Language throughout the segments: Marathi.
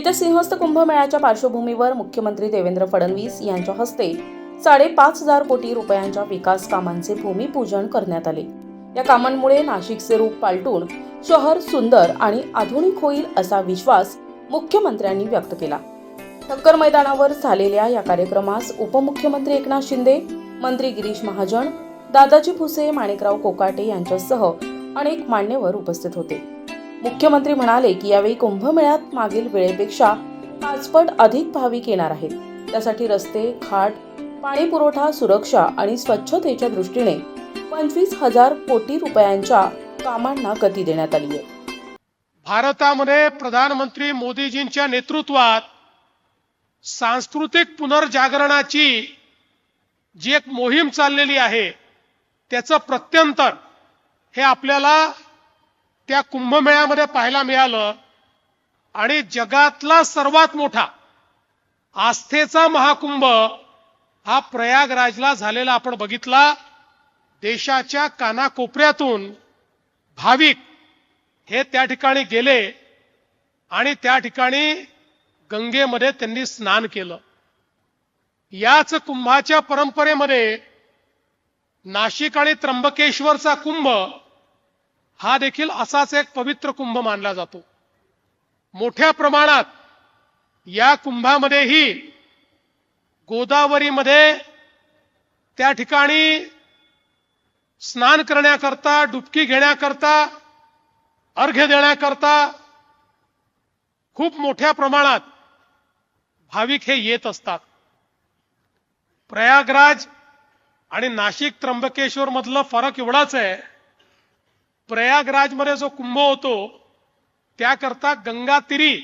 येत्या सिंहस्थ कुंभमेळ्याच्या पार्श्वभूमीवर मुख्यमंत्री देवेंद्र फडणवीस यांच्या हस्ते साडेपाच हजार कोटी रुपयांच्या विकास कामांचे भूमिपूजन करण्यात आले. या कामांमुळे नाशिकचे रूप पालटून शहर सुंदर आणि आधुनिक होईल असा विश्वास मुख्यमंत्र्यांनी व्यक्त केला. ठक्कर मैदानावर झालेल्या या कार्यक्रमास उपमुख्यमंत्री एकनाथ शिंदे मंत्री गिरीश महाजन दादाजी भुसे माणिकराव कोकाटे यांच्यासह अनेक मान्यवर उपस्थित होते. मुख्यमंत्री म्हणाले की यावेळी कुंभमेळ्यात मागील वेळेपेक्षा पाचपट अधिक भाविक येणार आहेत. त्यासाठी रस्ते खाट पाणी पुरवठा सुरक्षा आणि स्वच्छतेच्या दृष्टीने पंचवीस हजार कोटी रुपयांच्या कामांना गती देण्यात आली आहे. भारतामध्ये प्रधानमंत्री मोदीजींच्या नेतृत्वात सांस्कृतिक पुनर्जागरणाची जी एक मोहीम चाललेली आहे त्याचं प्रत्यंतर हे आपल्याला त्या कुंभमेळ्यामध्ये पाहायला मिळालं. आणि जगातला सर्वात मोठा आस्थेचा महाकुंभ हा प्रयागराजला झालेला. आपण बघितला देशाच्या कानाकोपऱ्यातून भाविक हे त्या ठिकाणी गेले आणि त्या ठिकाणी गंगेमध्ये त्यांनी स्नान केलं. याच कुंभाच्या परंपरेमध्ये नाशिक आणि त्र्यंबकेश्वरचा कुंभ हा देखील असाच एक पवित्र कुंभ मानला जातो. मोठ्या प्रमाणात या कुंभामध्येही गोदावरीमध्ये त्या ठिकाणी स्नान करण्याकरता डुबकी घेण्याकरता अर्घ्य देण्याकरता खूप मोठ्या प्रमाणात भाविक हे येत असतात. प्रयागराज आणि नाशिक त्र्यंबकेश्वर मधलं फरक एवढाच आहे प्रयागराजमध्ये जो कुंभ होतो त्याकरता गंगातीरी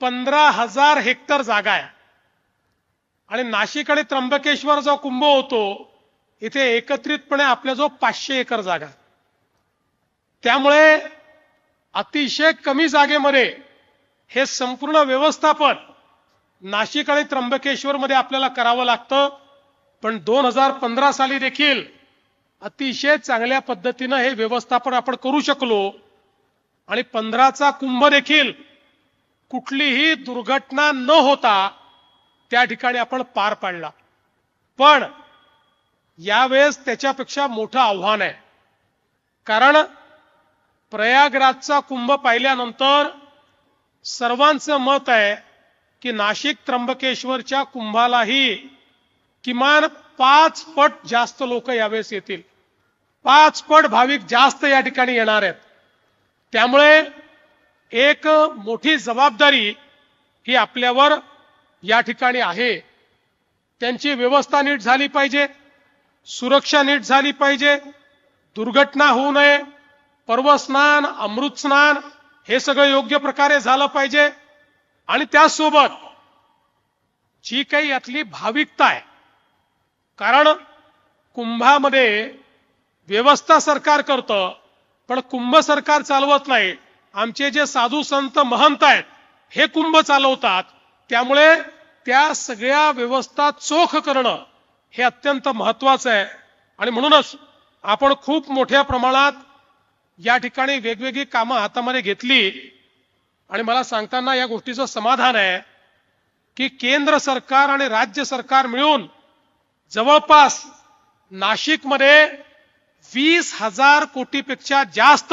पंधरा हजार हेक्टर जागा आहे. आणि नाशिक आणि त्र्यंबकेश्वर जो कुंभ होतो इथे एकत्रितपणे आपल्या जो पाचशे एकर जागा त्यामुळे अतिशय कमी जागेमध्ये हे संपूर्ण व्यवस्थापन नाशिक आणि त्र्यंबकेश्वर मध्ये आपल्याला करावं लागतं. पण दोन हजार पंधरा साली देखील अतिशय चांगल्या पद्धतीनं हे व्यवस्थापन आपण करू शकलो. आणि पंधराचा कुंभ देखील कुठलीही दुर्घटना न होता त्या ठिकाणी आपण पार पाडला. पण यावेळेस त्याच्यापेक्षा मोठं आव्हान आहे. कारण प्रयागराजचा कुंभ पाहिल्यानंतर सर्वांचं मत आहे की नाशिक त्र्यंबकेश्वरच्या कुंभालाही किमान पाच पट जास्त लोक यावेळेस येतील. पाच पट भाविक जास्त या ठिकाणी येणार आहेत. त्यामुळे एक मोठी जबाबदारी ही आपल्यावर या ठिकाणी आहे. त्यांची व्यवस्था नीट झाली पाहिजे. सुरक्षा नीट झाली पाहिजे. दुर्घटना होऊ नये. पर्वस्नान अमृत स्नान हे सगळं योग्य प्रकारे झालं पाहिजे. आणि त्यासोबत जी काही यातली भाविकता आहे कारण कुंभामध्ये व्यवस्था सरकार करतं पण कुंभ सरकार चालवत नाही. आमचे जे साधू संत महंत आहेत हे कुंभ चालवतात. त्यामुळे त्या सगळ्या व्यवस्था चोख करणं हे अत्यंत महत्वाचं आहे. आणि म्हणूनच आपण खूप मोठ्या प्रमाणात या ठिकाणी वेगवेगळी कामं हातामध्ये घेतली. आणि मला सांगताना या गोष्टीचं समाधान आहे की केंद्र सरकार आणि राज्य सरकार मिळून जवळपास नाशिकमध्ये वीस हजार कोटीपेक्षा जास्त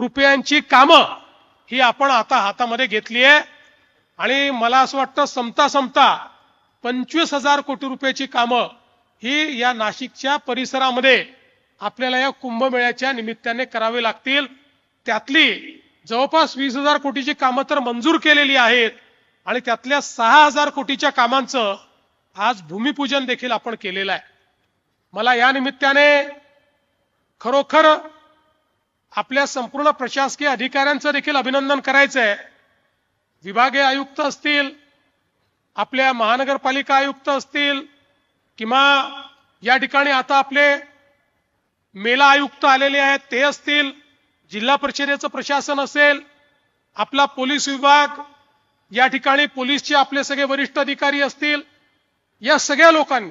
रुपयांची कामं ही आपण आता हातामध्ये घेतली आहे. आणि मला असं वाटतं समता समता पंचवीस हजार कोटी रुपयाची कामं ही या नाशिकच्या परिसरामध्ये आपल्याला या कुंभमेळ्याच्या निमित्ताने करावी लागतील. त्यातली जवळपास वीस हजार कोटीची कामं तर मंजूर केलेली आहेत. आणि त्यातल्या सहा हजार कोटीच्या कामांचं आज भूमिपूजन देखील आपण केलेलं आहे. मला या निमित्ताने खरोखर आपल्या संपूर्ण प्रशासकीय अधिकाऱ्यांचं देखील अभिनंदन करायचं आहे विभागीय आयुक्त असतील आपल्या महानगरपालिका आयुक्त असतील किंवा या ठिकाणी आता आपले मेला आयुक्त आलेले आहेत ते असतील जिल्हा परिषदेचं प्रशासन असेल आपला पोलीस विभाग या ठिकाणी पोलीसचे आपले सगळे वरिष्ठ अधिकारी असतील या सगळ्या लोकांनी.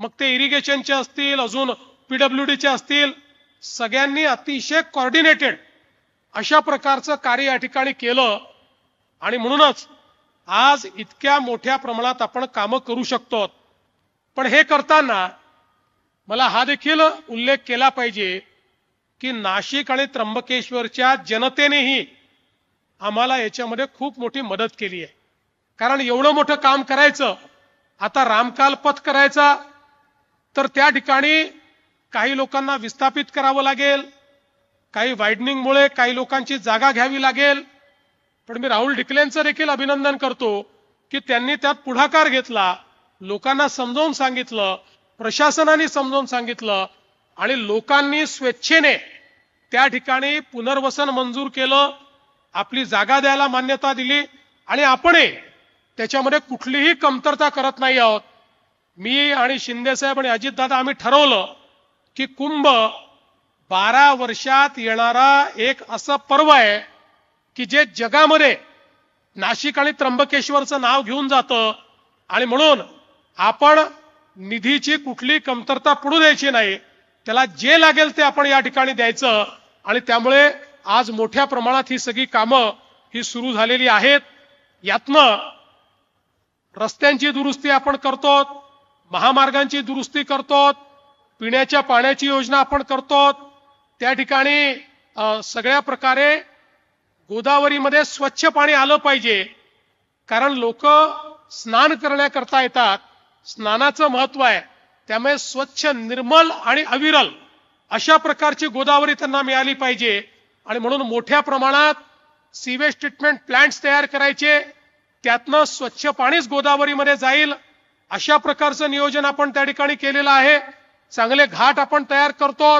मग ते इरिगेशनचे असतील अजून पीडब्ल्यू डीचे असतील सगळ्यांनी अतिशय कॉर्डिनेटेड अशा प्रकारचं कार्य या ठिकाणी केलं. आणि म्हणूनच आज इतक्या मोठ्या प्रमाणात आपण कामं करू शकतो पण हे करताना मला हा देखील उल्लेख केला पाहिजे की नाशिक आणि त्र्यंबकेश्वरच्या जनतेनेही आम्हाला याच्यामध्ये खूप मोठी मदत केली आहे. कारण एवढं मोठं काम करायचं आता रामकाल पथ करायचा तर त्या ठिकाणी काही लोकांना विस्थापित करावं लागेल. काही वायडनिंगमुळे काही लोकांची जागा घ्यावी लागेल. पण मी राहुल ढिकलेंचं देखील अभिनंदन करतो की त्यांनी त्यात पुढाकार घेतला लोकांना समजावून सांगितलं प्रशासनाने समजावून सांगितलं आणि लोकांनी स्वेच्छेने त्या ठिकाणी पुनर्वसन मंजूर केलं आपली जागा द्यायला मान्यता दिली आणि आपणही त्याच्यामध्ये कुठलीही कमतरता करत नाही आहोत. मी आणि शिंदेसाहेब आणि अजितदादा आम्ही ठरवलं की कुंभ बारा वर्षात येणारा एक असं पर्व आहे की जे जगामध्ये नाशिक आणि त्र्यंबकेश्वरचं नाव घेऊन जातं आणि म्हणून आपण निधीची कुठली कमतरता पडू द्यायची नाही. त्याला जे लागेल ते आपण या ठिकाणी द्यायचं आणि त्यामुळे आज मोठ्या प्रमाणात ही सगळी कामं ही सुरू झालेली आहेत. यातनं रस्त्यांची दुरुस्ती आपण करतो महामार्गांची दुरुस्ती करतो पिण्याच्या पाण्याची योजना आपण करतो त्या ठिकाणी सगळ्या प्रकारे गोदावरीमध्ये स्वच्छ पाणी आलं पाहिजे. कारण लोक स्नान करण्याकरता येतात. स्नानाचं महत्त्व आहे. त्यामुळे स्वच्छ निर्मल आणि अविरल अशा प्रकारची गोदावरी त्यांना मिळाली पाहिजे. आणि म्हणून मोठ्या प्रमाणात सीवेज ट्रीटमेंट प्लांट्स तयार करायचे. त्यातनं स्वच्छ पाणीच गोदावरीमध्ये जाईल. अशा प्रकारचं नियोजन आपण त्या ठिकाणी केलेलं आहे. चांगले घाट आपण तयार करतो.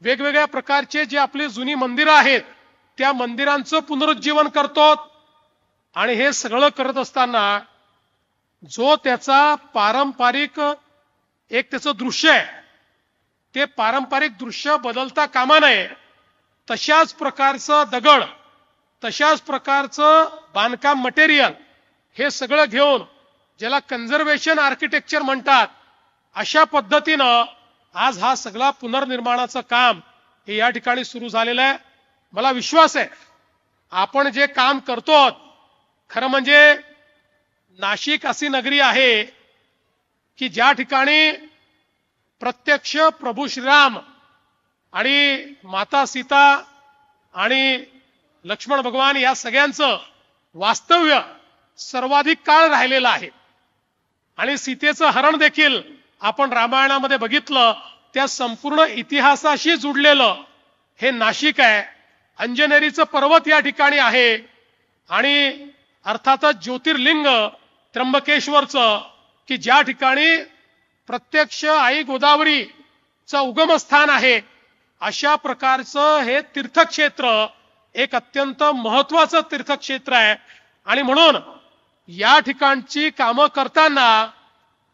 वेगवेगळ्या प्रकारचे जे आपली जुनी मंदिरं आहेत त्या मंदिरांचं पुनरुज्जीवन करतो. आणि हे सगळं करत असताना जो त्याचा पारंपरिक एक त्याचं दृश्य आहे ते पारंपरिक दृश्य बदलता कामा नये. तशाच प्रकारचं दगड तशाच प्रकारचं बांधकाम मटेरियल हे सगळं घेऊन ज्याला कन्झर्वेशन आर्किटेक्चर म्हणतात अशा पद्धतीनं आज हा सगळा पुनर्निर्माणाचं काम हे या ठिकाणी सुरू झालेलं आहे. मला विश्वास आहे आपण जे काम करतो खरं म्हणजे नाशिक अशी नगरी आहे की ज्या ठिकाणी प्रत्यक्ष प्रभू श्रीराम आणि माता सीता आणि लक्ष्मण भगवान या सगळ्यांचं वास्तव्य सर्वाधिक काळ राहिलेलं आहे. आणि सीतेचं हरण देखील आपण रामायणामध्ये बघितलं त्या संपूर्ण इतिहासाशी जुडलेलं हे नाशिक आहे. अंजनेरीचं पर्वत या ठिकाणी आहे. आणि अर्थातच ज्योतिर्लिंग त्र्यंबकेश्वरचं की ज्या ठिकाणी प्रत्यक्ष आई गोदावरीचं उगमस्थान आहे अशा प्रकारचं हे तीर्थक्षेत्र एक अत्यंत महत्वाचं तीर्थक्षेत्र आहे. आणि म्हणून या ठिकाणची कामं करताना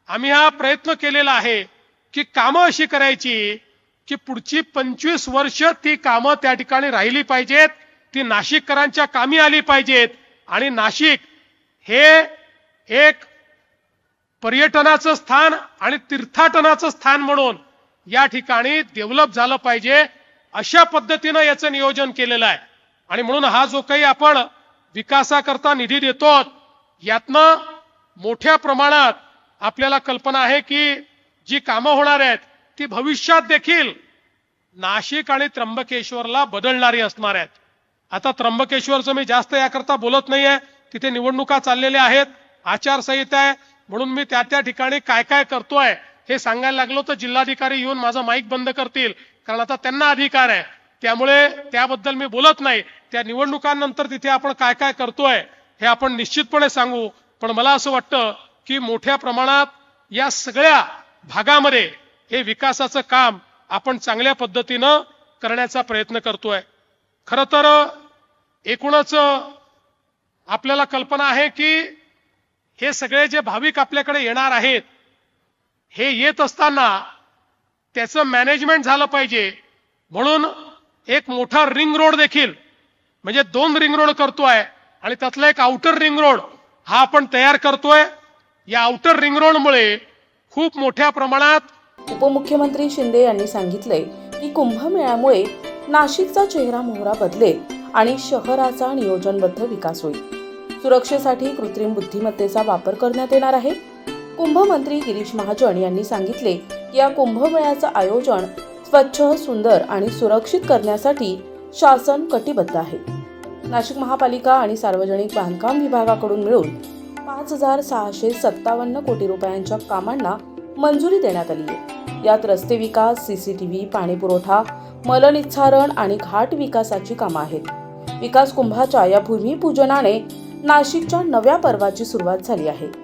आम्ही हा प्रयत्न केलेला आहे की कामं अशी करायची की पुढची पंचवीस वर्ष ती कामं त्या ठिकाणी राहिली पाहिजेत ती नाशिककरांच्या कामी आली पाहिजेत. आणि नाशिक हे एक पर्यटनाचं स्थान आणि तीर्थाटनाचं स्थान म्हणून या ठिकाणी डेव्हलप झालं पाहिजे अशा पद्धतीनं याचं नियोजन केलेलं आहे. आणि म्हणून हा जो काही आपण विकासाकरता निधी देतो यातनं मोठ्या प्रमाणात आपल्याला कल्पना आहे की जी कामं होणार आहेत ती भविष्यात देखील नाशिक आणि त्र्यंबकेश्वरला बदलणारी असणार आहेत. आता त्र्यंबकेश्वरचं मी जास्त याकरता बोलत नाहीये तिथे निवडणुका चाललेल्या आहेत आचारसंहिता आहे म्हणून मी त्या त्या ठिकाणी काय काय करतोय हे सांगायला लागलो तर जिल्हाधिकारी येऊन माझा माईक बंद करतील कारण आता त्यांना अधिकार आहे. त्यामुळे त्याबद्दल मी बोलत नाही. त्या निवडणुकांनंतर तिथे आपण काय काय करतोय हे आपण निश्चितपणे सांगू. पण मला असं वाटतं की मोठ्या प्रमाणात या सगळ्या भागामध्ये हे विकासाचं काम आपण चांगल्या पद्धतीनं करण्याचा प्रयत्न करतोय. खरं तर एकूणच आपल्याला कल्पना आहे की हे सगळे जे भाविक आपल्याकडे येणार आहेत हे येत असताना त्याचं मॅनेजमेंट झालं पाहिजे. म्हणून एक मोठा रिंग रोड देखील. म्हणजे दोन रिंग रोड करतोय आणि त्यातला एक आउटर रिंग रोड हा आपण तयार करतोय. या आउटर रिंग रोडमुळे खूप मोठ्या प्रमाणात उपमुख्यमंत्री शिंदे यांनी सांगितले की कुंभमेळ्यामुळे नाशिकचा चेहरा मोहरा बदलेल आणि शहराचा नियोजनबद्ध विकास होईल. सुरक्षेसाठी कृत्रिम बुद्धिमत्तेचा वापर करण्यात येणार आहे. कुंभमंत्री गिरीश महाजन यांनी सांगितले की या कुंभमेळ्याचं आयोजन स्वच्छ सुंदर आणि सुरक्षित करण्यासाठी शासन कटिबद्ध आहे. नाशिक महापालिका आणि सार्वजनिक बांधकाम विभागाकडून मिळून पाच हजार सहाशे सत्तावन्न कोटी रुपयांच्या कामांना मंजुरी देण्यात आली आहे. यात रस्ते विकास सीसीटीव्ही पाणीपुरवठा मलनिच्छारण आणि घाट विकासाची कामं आहेत. विकास कुंभाच्या या भूमिपूजनाने नाशिकच्या नव्या पर्वाची सुरुवात झाली आहे.